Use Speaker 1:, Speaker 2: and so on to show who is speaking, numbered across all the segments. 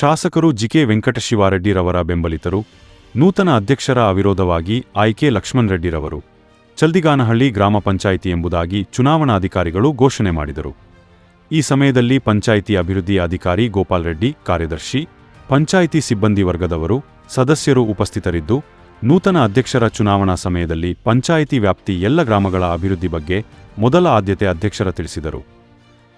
Speaker 1: ಶಾಸಕರು ಜಿಕೆ ವೆಂಕಟಶಿವಾರೆಡ್ಡಿರವರ ಬೆಂಬಲಿತರು, ನೂತನ ಅಧ್ಯಕ್ಷರ ಅವಿರೋಧವಾಗಿ ಆಯ್ಕೆ ಲಕ್ಷ್ಮಣ್ ರೆಡ್ಡಿರವರು ಚಲ್ದಿಗಾನಹಳ್ಳಿ ಗ್ರಾಮ ಪಂಚಾಯಿತಿ ಎಂಬುದಾಗಿ ಚುನಾವಣಾಧಿಕಾರಿಗಳು ಘೋಷಣೆ ಮಾಡಿದರು. ಈ ಸಮಯದಲ್ಲಿ ಪಂಚಾಯಿತಿ ಅಭಿವೃದ್ಧಿ ಅಧಿಕಾರಿ ಗೋಪಾಲ್ ರೆಡ್ಡಿ, ಕಾರ್ಯದರ್ಶಿ, ಪಂಚಾಯಿತಿ ಸಿಬ್ಬಂದಿ ವರ್ಗದವರು, ಸದಸ್ಯರು ಉಪಸ್ಥಿತರಿದ್ದು, ನೂತನ ಅಧ್ಯಕ್ಷರ ಚುನಾವಣಾ ಸಮಯದಲ್ಲಿ ಪಂಚಾಯಿತಿ ವ್ಯಾಪ್ತಿ ಎಲ್ಲ ಗ್ರಾಮಗಳ ಅಭಿವೃದ್ಧಿ ಬಗ್ಗೆ ಮೊದಲ ಆದ್ಯತೆ ಅಧ್ಯಕ್ಷರ ತಿಳಿಸಿದರು.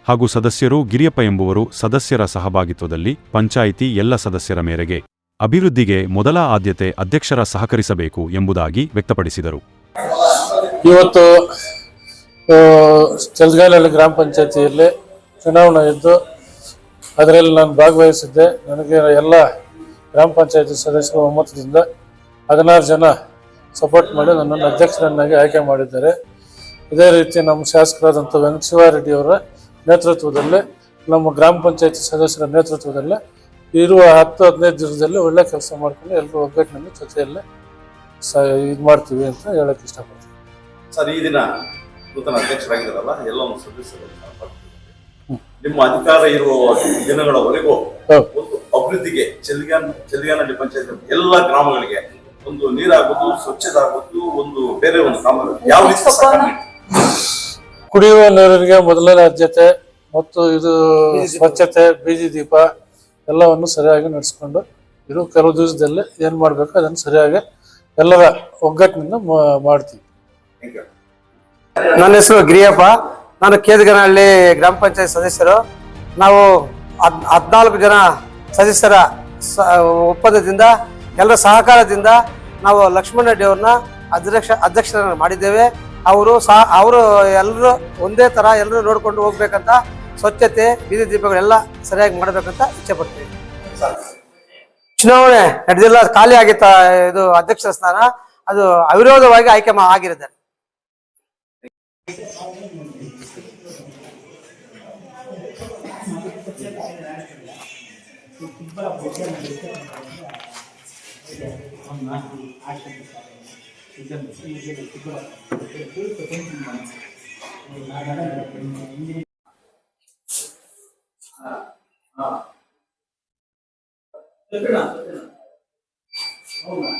Speaker 1: ಹಾಗೂ ಸದಸ್ಯರು ಗಿರಿಯಪ್ಪ ಎಂಬುವರು ಸದಸ್ಯರ ಸಹಭಾಗಿತ್ವದಲ್ಲಿ ಪಂಚಾಯಿತಿ ಎಲ್ಲ ಸದಸ್ಯರ ಮೇರೆಗೆ ಅಭಿವೃದ್ಧಿಗೆ ಮೊದಲ ಆದ್ಯತೆ ಅಧ್ಯಕ್ಷರ ಸಹಕರಿಸಬೇಕು ಎಂಬುದಾಗಿ ವ್ಯಕ್ತಪಡಿಸಿದರು.
Speaker 2: ಇವತ್ತು ಚಲ್ಗಾಲಲ್ಲಿ ಗ್ರಾಮ ಪಂಚಾಯತಿಯಲ್ಲಿ ಚುನಾವಣೆ ಇದ್ದು, ಅದರಲ್ಲಿ ನಾನು ಭಾಗವಹಿಸಿದ್ದೆ. ನನಗೆ ಎಲ್ಲ ಗ್ರಾಮ ಪಂಚಾಯತಿ ಸದಸ್ಯರ ಒಮ್ಮತದಿಂದ ಹದಿನಾರು ಜನ ಸಪೋರ್ಟ್ ಮಾಡಿ ನನ್ನನ್ನು ಅಧ್ಯಕ್ಷರನ್ನಾಗಿ ಆಯ್ಕೆ ಮಾಡಿದ್ದಾರೆ. ಇದೇ ರೀತಿ ನಮ್ಮ ಶಾಸಕರಾದಂಥ ವೆಂಕಟಶಿವಾರೆಡ್ಡಿ ಅವರ ನೇತೃತ್ವದಲ್ಲಿ ನಮ್ಮ ಗ್ರಾಮ ಪಂಚಾಯತಿ ಸದಸ್ಯರ ನೇತೃತ್ವದಲ್ಲಿ ಇರುವ ಹತ್ತು ಹದಿನೈದು ದಿವಸದಲ್ಲಿ ಒಳ್ಳೆ ಕೆಲಸ ಮಾಡ್ಕೊಂಡು ಎಲ್ಲರೂ ಒಗ್ಗಟ್ಟಿನಲ್ಲಿ ಜೊತೆಯಲ್ಲೇ ಸ ಇದು ಮಾಡ್ತೀವಿ ಅಂತ ಹೇಳಕ್ಕೆ ಇಷ್ಟಪಡ್ತೀನಿ
Speaker 3: ಸರ್ ಈ ದಿನ ನೂತನ ಅಧ್ಯಕ್ಷರಾಗಿದ್ದಾರಲ್ಲ ಎಲ್ಲ ಒಂದು ಸದಸ್ಯರು ನಿಮ್ಮ ಅಧಿಕಾರ ಇರುವ ದಿನಗಳವರೆಗೂ. ಒಂದು ಅಭಿವೃದ್ಧಿಗೆ ಚೆಲ್ಗಾನ್ ಚೆಲ್ಗಾನಹಳ್ಳಿ ಪಂಚಾಯತ್ ಎಲ್ಲ ಗ್ರಾಮಗಳಿಗೆ ಒಂದು ನೀರಾಗೋದು ಸ್ವಚ್ಛದಾಗೋದು ಒಂದು ಬೇರೆ ಒಂದು ಗ್ರಾಮ ಯಾವ ರೀತಿ?
Speaker 2: ಕುಡಿಯುವ ನೀರಿಗೆ ಮೊದಲನೇ ಆದ್ಯತೆ ಮತ್ತು ಇದು ಸ್ವಚ್ಛತೆ ಬೀದಿ ದೀಪ ಎಲ್ಲವನ್ನು ಸರಿಯಾಗಿ ನಡೆಸ್ಕೊಂಡು ಇದು ಕೆಲವು ದಿವಸದಲ್ಲಿ ಏನು ಮಾಡ್ಬೇಕು ಅದನ್ನು ಸರಿಯಾಗಿ ಎಲ್ಲರ ಒಗ್ಗಟ್ಟಿನಿಂದ ಮಾಡ್ತೀವಿ.
Speaker 4: ನನ್ನ ಹೆಸರು ಗಿರಿಯಪ್ಪ. ನಾನು ಕೇದಗನಹಳ್ಳಿ ಗ್ರಾಮ ಪಂಚಾಯತ್ ಸದಸ್ಯರು. ನಾವು ಹದ್ ಹದಿನಾಲ್ಕು ಜನ ಸದಸ್ಯರ ಸ- ಒಪ್ಪಂದದಿಂದ ಎಲ್ಲರ ಸಹಕಾರದಿಂದ ನಾವು ಲಕ್ಷ್ಮಣ ರೆಡ್ಡಿ ಅವ್ರನ್ನ ಅಧ್ಯಕ್ಷ ಅಧ್ಯಕ್ಷರನ್ನ ಮಾಡಿದ್ದೇವೆ. ಅವರು ಸಹ, ಅವರು ಎಲ್ಲರೂ ಒಂದೇ ತರ ಎಲ್ಲರೂ ನೋಡ್ಕೊಂಡು ಹೋಗ್ಬೇಕಂತ ಸ್ವಚ್ಛತೆ, ಬೀದಿ ದೀಪಗಳೆಲ್ಲ ಸರಿಯಾಗಿ ಮಾಡಬೇಕಂತ ಇಚ್ಛೆ ಪಡ್ತೀವಿ ಚುನಾವಣೆ ನಡೆದಿಲ್ಲ, ಖಾಲಿ ಆಗಿತ್ತ ಇದು ಅಧ್ಯಕ್ಷ ಸ್ಥಾನ, ಅದು ಅವಿರೋಧವಾಗಿ ಆಯ್ಕೆ ಆಗಿರುತ್ತೆ. ఇద్దరు చెప్పినా అవునా